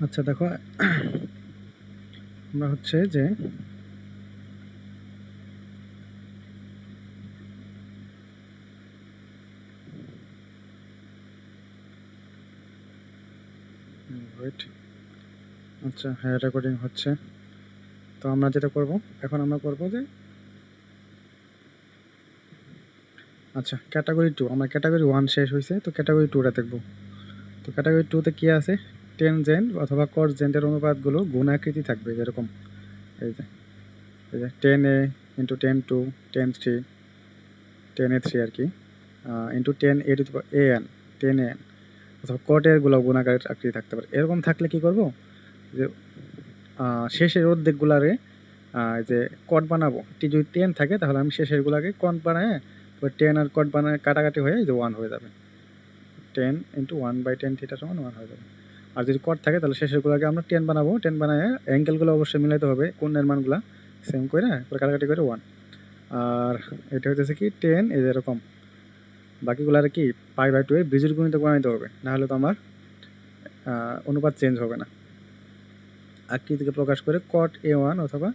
আচ্ছা দেখো। আমরা হচ্ছে যে আচ্ছা হ্যাঁ রেকর্ডিং হচ্ছে। তো আমরা যেটা করব, এখন আমরা করব যে আচ্ছা ক্যাটাগরি টু আমার ক্যাটাগরি ওয়ান শেষ হয়েছে তো ক্যাটাগরি টুটা দেখব। তো ক্যাটাগরি টুতে কী আছে? টেন জেন্ট অথবা কট জেন্টের অনুপাতগুলো গুণাকৃতি থাকবে যেরকম। এই যে এই যে tan A into tan two tan three tan A three আর কি into tan A two A N tan A N অথবা কটেরগুলো গুণাকার আকৃতি থাকতে পারে। এরকম থাকলে কি করব? যে শেষের অর্ধেকগুলারে যে কট বানাবো টি যদি টেন থাকে তাহলে আমি শেষেরগুলাকে কট বানায় টেন আর কট বানায় কাটাকাটি হয়ে যে ওয়ান হয়ে যাবে। Tan into one by tan theta সমান ওয়ান হয়ে যাবে। আর যদি কট থাকে, তাহলে শেষেরগুলোকে আমরা টেন বানাবো। টেন বানায় অ্যাঙ্গেলগুলো অবশ্যই মিলাইতে হবে, কোন নির্মাণগুলো সেম করে কাটাকাটি করে ওয়ান আর এটা হচ্ছে কি টেন এই এরকম। বাকিগুলো আর কি পাই বাই টু এর বীজের গুণিত বানাইতে হবে। নাহলে তো আমার অনুপাত চেঞ্জ হবে না। আকৃতিকে প্রকাশ করে কট এ ওয়ান অথবা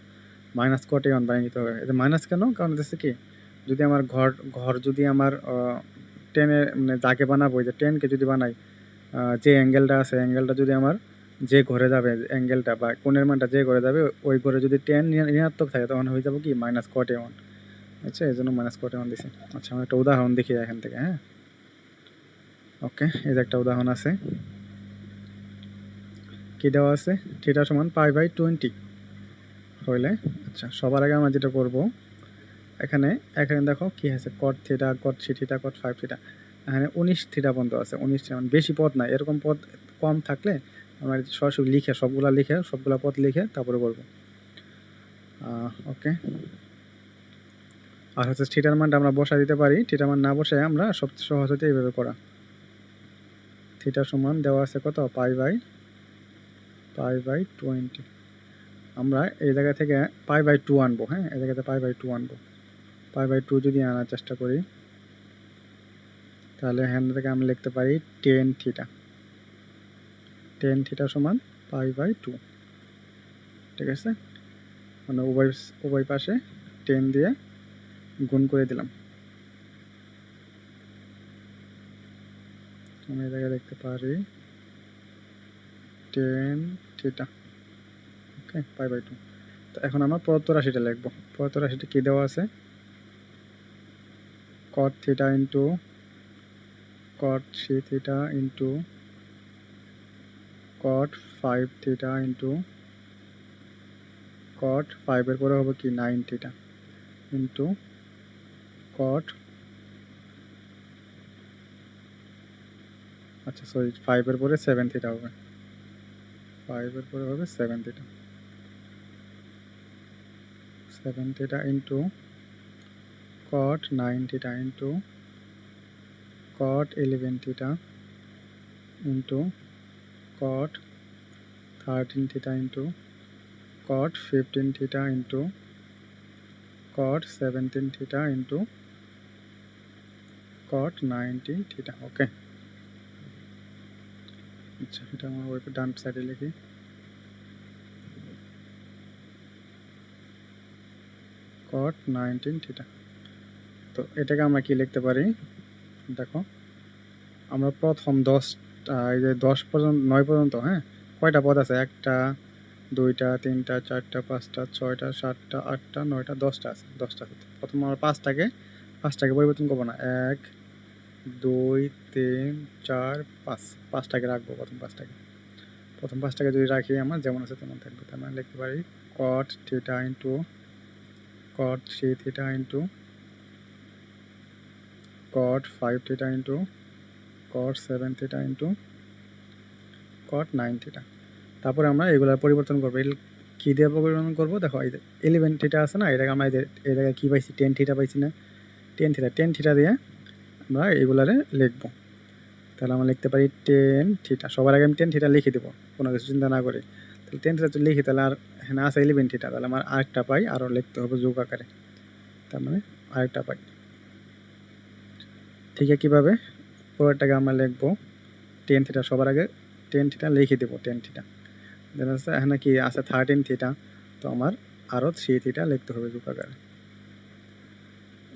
মাইনাস কট এ ওয়ান বানিয়ে নিতে হবে। এটা মাইনাস কেন? কারণ হচ্ছে কি, যদি আমার ঘর ঘর যদি আমার টেনে মানে যাকে বানাবো যে টেনকে যদি বানাই যে অ্যাঙ্গেলটা আছে অ্যাঙ্গেলটা যদি আমার যে ঘরে যাবে অ্যাঙ্গেলটা বা কোণের মানটা যে ঘরে যাবে, ওই ঘরে যদি টেন ঋণাত্মক থাকে, তখন হয়ে যাবে কি? মাইনাস কট এ ওয়ান আচ্ছা এই জন্য মাইনাস কট এ ওয়ান দিছি। আচ্ছা আমি একটা উদাহরণ দেখি এখান থেকে হ্যাঁ? ওকে, এই যে একটা উদাহরণ আছে। কী দেওয়া আছে? থিটা সমান পাই বাই টোয়েন্টি হইলে আচ্ছা সবার আগে আমরা যেটা করব, এখানে এখানে দেখো কি আছে cot theta cot three theta cot five theta এখানে উনিশ থিটা পর্যন্ত আছে, উনিশ মানে বেশি পদ নাই। এরকম পদ কম থাকলে আমরা সরাসরি লিখে, সবগুলা লিখে, সবগুলা পদ লিখে তারপরে করব ওকে আর হচ্ছে থিটার মানটা আমরা বসা দিতে পারি। থিটার মান না বসে আমরা সবচেয়ে সহজ হতে এইভাবে করা। থিটা সমান দেওয়া আছে কত? Pi by pi by twenty. আমরা এই জায়গা থেকে পাই বাই টু আনব হ্যাঁ? এই জায়গাতে পাই বাই টু আনব। পাই বাই টু যদি আনার চেষ্টা করি তাহলে এখান থেকে আমরা লিখতে পারি টেন থিটা টেন থিটা সমান পাই বাই টু ঠিক আছে? মানে উভয় উভয় পাশে টেন দিয়ে গুণ করে দিলাম। আমি জায়গায় লিখতে পারি tan theta okay pi by two তো এখন আমরা পদার্থ রাশিটা লিখব। পদার্থ রাশিটা কী দেওয়া আছে? Cot theta into cot three theta into cot five theta into cot ফাইভের পরে হবে কি নাইন থিটা ইন্টু কট আচ্ছা সরি ফাইভের পরে সেভেন থিটা হবে। ফাইভের পরে হবে seven theta seven theta into cot nine theta into cot 11 theta into cot 13 theta into cot 15 theta into cot 17 theta into cot 19 theta okay আচ্ছা এটা আমার ওই ডান সাইডে লিখি কট নাইনটিন থিটা তো এটাকে আমরা কি লিখতে পারি দেখো। আমরা প্রথম দশ এই যে দশ পর্যন্ত, নয় পর্যন্ত হ্যাঁ? কয়টা পদ আছে? একটা, দুইটা, তিনটা, চারটা, পাঁচটা, ছয়টা, সাতটা, আটটা, নয়টা, দশটা আছে দশটা আছে। প্রথম আমরা পাঁচটাকে পাঁচটাকে পরিবর্তন করব না। এক, দুই, তিন, চার, পাঁচ। পাঁচটাকে রাখব প্রথম পাঁচটাকে। প্রথম পাঁচটাকে যদি রাখি আমার, যেমন আছে তেমন থাকবে। তার মানে লিখতে পারি cot theta into cot three theta into cot 5 theta into, cot 7 theta into, cot 9 theta. তারপরে আমরা এগুলোর পরিবর্তন করব। কী দিয়ে পরিবর্তন করব? দেখো, এই ইলেভেন থিটা আছে না? এটাকে আমরা এই জায়গায় কী পাইছি? টেন থিটা পাইছি না? টেন থিটা টেন থিটা দিয়ে আমরা এগুলারে লিখব। তাহলে আমরা লিখতে পারি টেন থিটা সবার আগে আমি টেন থিটা লিখে দেবো, কোনো কিছু চিন্তা না করে। তাহলে টেন থিটা লিখি তাহলে আর এখানে আছে ইলেভেন থিটা তাহলে আমার আরেকটা পাই আরও লিখতে হবে যোগ আকারে। তার মানে আরেকটা পাই। আছে কীভাবে পরেরটাকে আমরা লিখব? টেন থিটা সবার আগে টেন থিটা লিখে দেবো টেন থিটা দেন হচ্ছে এখানে কি আছে? থার্টিন থিটা তো আমার আরও থ্রি থিটা লিখতে হবে আকারে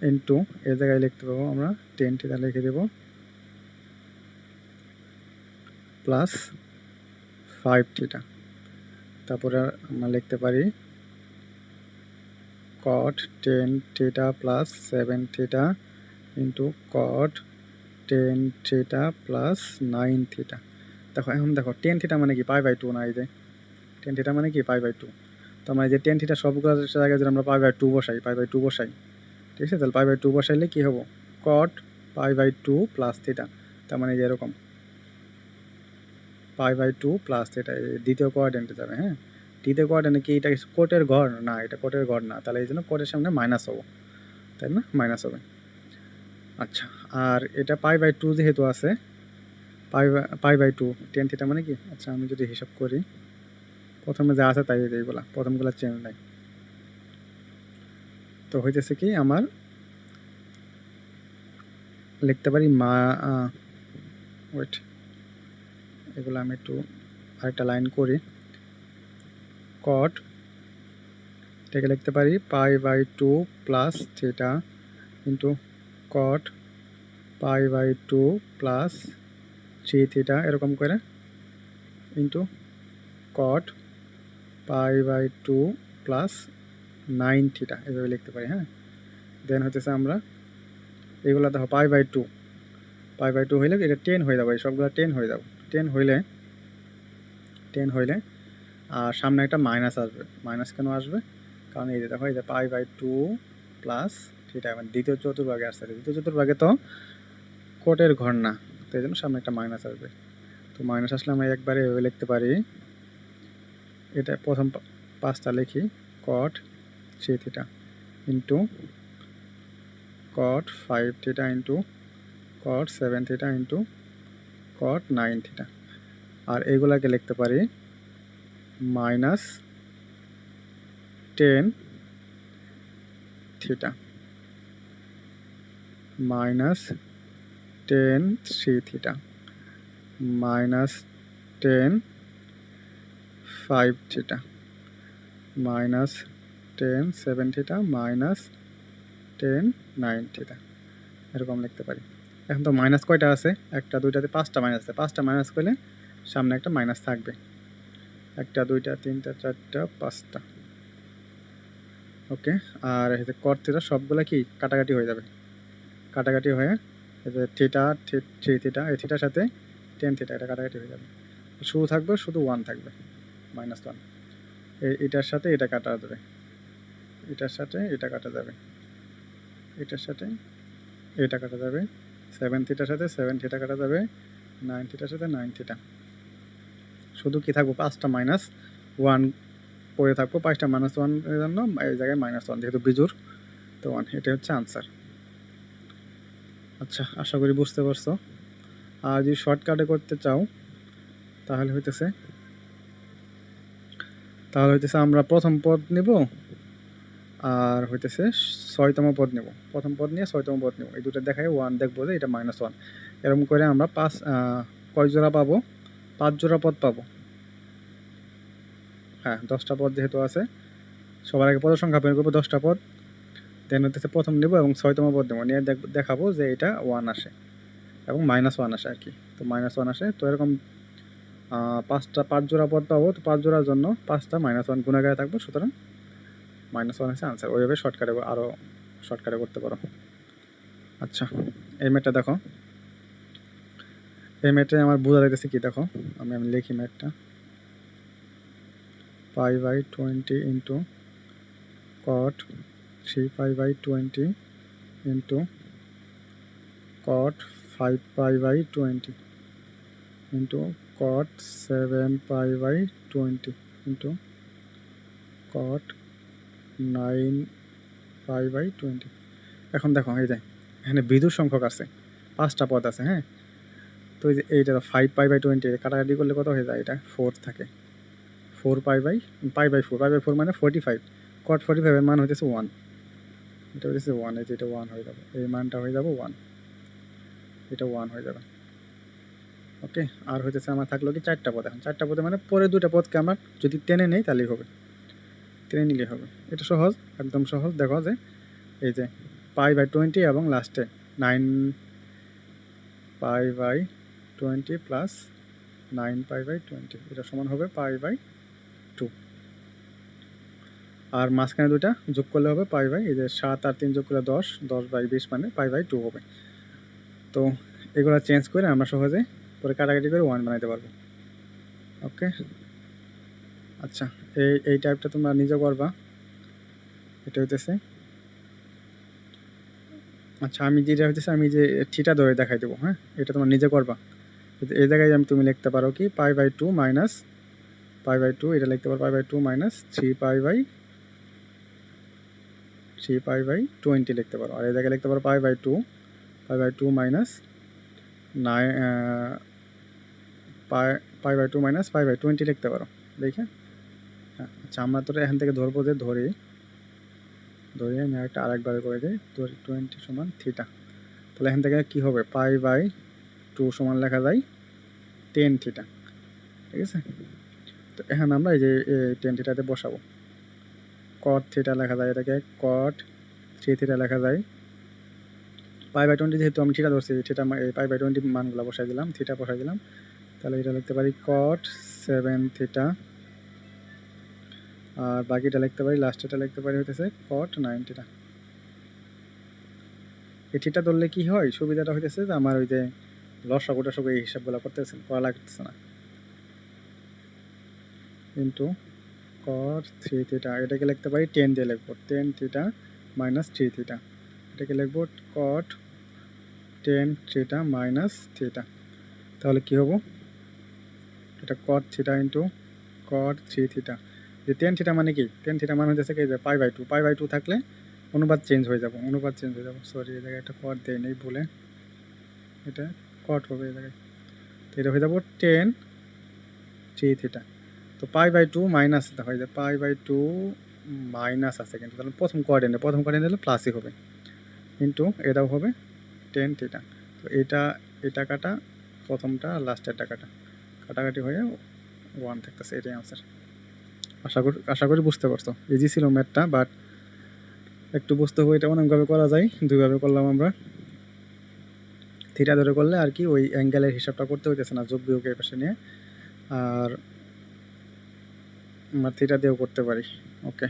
ইন্টু এই জায়গায় লিখতে পাবো আমরা টেন থিটা লিখে দেব। প্লাস ফাইভ থিটা তারপরে আমরা লিখতে পারি cot tan theta plus seven theta into cot tan theta plus nine theta দেখো, এখন দেখো টেন থিটা মানে কি? পাই বাই টু না এই যে। টেন থিটা মানে কি? পাই বাই টু তো এই যে টেন থিটা সবগুলো জায়গায় যদি আমরা পাই বাই টু বসাই পাই বাই টু বসাই, ঠিক আছে? তাহলে পাই বাই টু বসাইলে কী হব? Cot pi by two plus theta তার মানে যে এরকম। Pi by two plus theta দ্বিতীয় কোয়ার্ডেন্টে যাবে হ্যাঁ? দ্বিতীয় কোয়ার্ডেন্টে কি? এটা কোটের ঘর? না, এটা কোটের ঘর না। তাহলে এই জন্য কোটের সামনে মাইনাস হব। তাই না? মাইনাস হবে। আচ্ছা আর এটা পাই বাই টু যেহেতু আছে pi pi by two tan theta মানে কি? আচ্ছা আমি যদি হিসাব করি, প্রথমে যা আছে তাই এইগুলা প্রথমগুলো চেঞ্জ নাই। তো হইতেছে কি, আমার লিখতে পারি মা ওয়েট এগুলো আমি একটু আরেকটা লাইন করি। কট এটাকে লিখতে পারি pi by two plus theta into cot pi by two plus three theta এরকম করে into cot pi by two plus nine theta এভাবে লিখতে পারি হ্যাঁ? দেন হতেছে আমরা, এগুলো দেখো pi by two pi by two হইলে এটা টেন হয়ে যাবে সবগুলো টেন হয়ে যাবে। টেন হইলে টেন হইলে, আর সামনে একটা মাইনাস আসবে মাইনাস কেন আসবে? কারণ এই যে দেখো, এই যে pi by two plus theta মানে দ্বিতীয় চতুর্ভাগে আসছে দ্বিতীয় চতুর্ভাগে তো কোটের ঘর না, তো এই জন্য সামনে একটা মাইনাস আসবে। তো মাইনাস আসলে আমরা একবারে এভাবে লিখতে পারি। এটা প্রথম পাঁচটা লিখি cot three theta into cot five theta into cot seven theta into cot nine theta আর এইগুলাকে লিখতে পারি minus tan theta minus tan three theta. Minus tan five theta. Minus tan seven theta, minus tan nine theta. এরকম লিখতে পারি। এখন তো minus কয়টা আছে? একটা, দুইটাতে পাঁচটা মাইনাস আছে। পাঁচটা মাইনাস করলে সামনে একটা মাইনাস থাকবে। একটা, দুইটা, তিনটা, চারটা, পাঁচটা। ওকে? আর কর থিটা সবগুলো কি? কাটাকাটি হয়ে যাবে। কাটাকাটি হয়ে থিটা থ্রি থিটা এই থিটার সাথে টেন থিটা এটা কাটাকাটি হয়ে যাবে। শুধু থাকবে, শুধু ওয়ান থাকবে মাইনাস ওয়ান এটার সাথে এটা কাটা যাবে। এটার সাথে এটা কাটা যাবে। এটার সাথে এটা কাটা যাবে। সেভেন থিটার সাথে সেভেন থিটা কাটা যাবে। নাইন থিটার সাথে নাইন থিটা শুধু কি থাকব? পাঁচটা মাইনাস ওয়ান পড়ে থাকব। পাঁচটা মাইনাস ওয়ানের জন্য এই জায়গায় মাইনাস ওয়ান যেহেতু বিজুর তো ওয়ান এটা হচ্ছে আনসার আচ্ছা আশা করি বুঝতে পারছ। আর যদি শর্টকাটে করতে চাও, তাহলে হইতেছে তাহলে হইতেছে আমরা প্রথম পদ নিব, আর হইতেছে ছয়তম পদ নেব। প্রথম পদ নিয়ে ছয়তম পদ নেব। এই দুটো দেখায় ওয়ান দেখব যে এটা মাইনাস ওয়ান এরকম করে আমরা পাঁচ কয় জোড়া পাবো? পাঁচ জোড়া পদ পাবো। হ্যাঁ দশটা পদ যেহেতু আছে, সবার আগে পদ সংখ্যা বের করব দশটা পদ। দেন হচ্ছে প্রথম নেব এবং ছয়তম পদ নেব নিয়ে দেখাবো যে এটা ওয়ান আসে এবং মাইনাস ওয়ান আসে আর কি তো মাইনাস ওয়ান আসে। তো এরকম পাঁচটা, পাঁচ জোড়া পদ পাবো। তো পাঁচ জোড়ার জন্য পাঁচটা মাইনাস ওয়ান গুণাগারে থাকব। সুতরাং মাইনাস ওয়ান হচ্ছে আনসার ওইভাবে শর্টকাটে আরও শর্টকাটে করতে পারো। আচ্ছা এই ম্যাটটা দেখো। এই ম্যাটে আমার বোঝা যাইতেছে কি দেখো? আমি আমি লিখি ম্যাটটা pi by twenty into cot three pi by twenty into cot five pi by twenty into cot seven pi by twenty into cot nine pi by twenty এখন দেখো, এই যে, এখানে বিদ্যুৎ সংখ্যক আছে, পাঁচটা পদ আছে হ্যাঁ? তো এই যে এইটা ফাইভ পাই বাই টোয়েন্টি কাটাকাটি করলে কত হয়ে যায়? এটা ফোর থাকে। Four pi by pi by four pi by four মানে ফোর্টি ফাইভ কট ফোর্টি ফাইভের মান হইতেছে ওয়ান এটা হইতেছে ওয়ান এই যে এটা ওয়ান হয়ে যাবে। এই মানটা হয়ে যাবে ওয়ান এটা ওয়ান হয়ে যাবে। ওকে আর হইতেছে আমার থাকল কি চারটা পদ এখন। চারটা পদে মানে পরে দুটা পদকে আমরা যদি টেনে নেই তাহলেই হবে। টেনে নিলে হবে। এটা সহজ, একদম সহজ। দেখো যে এই যে পাই বাই টোয়েন্টি এবং লাস্টে nine pi by twenty plus nine pi by twenty এটা সমান হবে পাই বাই আর মাঝখানে দুইটা যোগ করলে হবে পাই বাই, এই যে সাত আর তিন যোগ করলে দশ দশ বাই বিশ মানে পাই বাই টু হবে। তো এগুলো চেঞ্জ করে আমরা সহজে পরে কাটাকাটি করে ওয়ান বানাইতে পারব। ওকে আচ্ছা এই এই টাইপটা তোমরা নিজে করবা। এটা হইতেছে আচ্ছা আমি যেটা হইতেছে আমি যে থিটা ধরে দেখাই দেবো হ্যাঁ? এটা তোমার নিজে করবা। এই জায়গায় আমি তুমি লিখতে পারো কি, pi by two minus pi by two এটা লিখতে পারো pi by two minus three pi by three pi by twenty লিখতে পারো। আর এই জায়গায় লিখতে পারো pi by two, pi by two minus nine pi pi by two minus pi by twenty লিখতে পারো। দেখে? হ্যাঁ আচ্ছা আমরা তো এখান থেকে ধরবো যে ধরি ধরি আমি একটা আরেকভাবে করে দিই, ধরি টোয়েন্টি সমান থিটা। তাহলে এখান থেকে কী হবে? পাই বাই টু সমান লেখা যায় টেন থিটা। ঠিক আছে? তো এখানে আমরা এই যে টেন থিটাতে বসাবো। কট থিটা লেখা যায়, এটাকে কট থ্রি থিটা লেখা যায়। পাই বাই টোয়েন্টি যেহেতু আমি থিটা ধরছি থিটা পাই বাই টোয়েন্টি মানগুলো বসাই দিলাম থিটা বসাই দিলাম, তাহলে এটা লিখতে পারি কট সেভেন থিটা আর বাকিটা লিখতে পারি লাস্টেটা লিখতে পারি হইতেছে কট নাইন থিটা এই থিটা ধরলে কি হয়? সুবিধাটা হইতেছে যে আমার ওই যে লসাগু টসাগু এই হিসাবগুলো করতেছে, করা লাগতেছে না। কিন্তু কট থ্রি থিটা এটাকে লিখতে পারি টেন দিয়ে লিখব ten theta minus three theta এটাকে লিখব cot ten theta minus theta তাহলে কি হব? এটা cot theta into cot three theta যে টেন থিটা মানে কি? টেন থিটা মানে হচ্ছে কি? Pi by two pi by two থাকলে অনুপাত চেঞ্জ হয়ে যাব, অনুপাত চেঞ্জ হয়ে যাব। সরি এই জায়গায় একটা কট দেয় নেই বলে এটা কট হবে এই জায়গায়। তো এটা হয়ে যাব টেন থ্রি থিটা তো পাই বাই টু মাইনাস হয়ে যায় পাই বাই টু মাইনাস আছে কিন্তু, তাহলে প্রথম কোয়ার্ডিনে প্রথম কোয়ার্ডিনে হলে প্লাসই হবে। কিন্তু এটাও হবে টেন থিটা তো এটা এই টাকাটা প্রথমটা আর লাস্টের টাকাটা কাটাকাটি হয়ে ওয়ান থাকতেছে, এটাই আনসার আশা করি আশা করি বুঝতে পারছ। ইজি ছিল ম্যাথটা বাট একটু বুঝতে হবে এটা অনেকভাবে করা যায়। দুইভাবে করলাম আমরা। থিটা ধরে করলে আর কি ওই অ্যাঙ্গেলের হিসাবটা করতে হইতেছে না, যোগ বিয়োগের পাশে নিয়ে। আর আমরা দিয়েও করতে পারি। ওকে